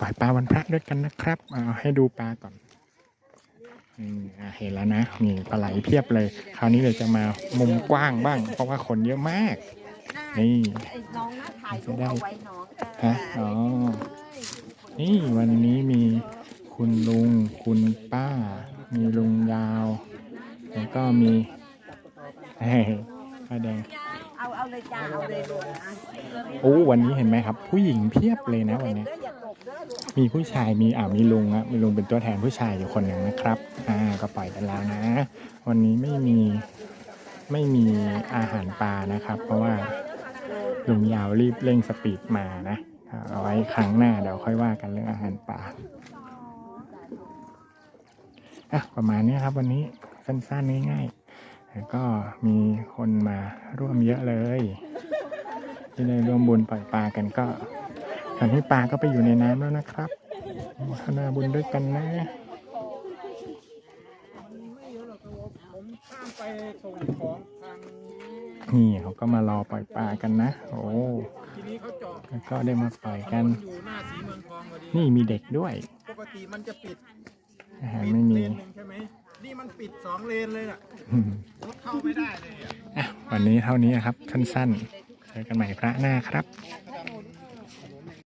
ปล่อยปลาวันพระด้วยกันนะครับเอาให้ดูปลาก่อนอืมอะเห็นแล้วนะมีปลาไหลเพียบเลย คราวนี้เราจะมามุมกว้างบ้าง เพราะว่าคนเยอะมาก นี่ไอ้น้องนะถ่ายรูปเอาไว้น้องฮะอ๋อนี่วันนี้มีคุณลุงคุณป้า มีลุงยาว แล้วก็มีเฮ้ยป้าแดงเอาเอาเลยจ้าเอาเลยลูกนะ โอ้วันนี้เห็นไหมครับ ผู้หญิงเพียบเลยนะวันนี้ มีผู้ชายมีอ่ามีลุงอะมีลุงเป็นตัวแทนผู้ชายอยู่คนหนึ่งนะครับ อ่าก็ปล่อยกันแล้วนะ วันนี้ไม่มีไม่มีอาหารปลานะครับ เพราะว่าลุงยาวรีบเร่งสปีดมานะเอาไว้ครั้งหน้าเดี๋ยวค่อยว่ากันเรื่องอาหารปลาอะประมาณนี้ครับ วันนี้สั้นๆง่ายๆแล้วก็มีคนมาร่วมเยอะเลย ที่ได้ร่วมบุญปล่อยปลากันก็ตอนนี้ปลาก็ไปอยู่ในน้ำแล้วนะครับอนุโมทนาบุญด้วยกันนะผมข้ามไปส่งของทางนี่เขาก็มารอปล่อยปลากันนะ โอ้ทีนี้เขาเจาะแล้วก็ได้มาปล่อยกันอยู่หน้าสีเมืองทองพอดีนี่มีเด็กด้วย ปกติมันจะปิดอาหารปิดไม่เลมีนหนึ่งใช่ไหมนี่มันปิดสองเลนเลยอะอืมรถเข้าไม่ได้เลยอะอะวันนี้เท่านี้ครับ สั้นๆ เจอกันใหม่พระหน้าครับ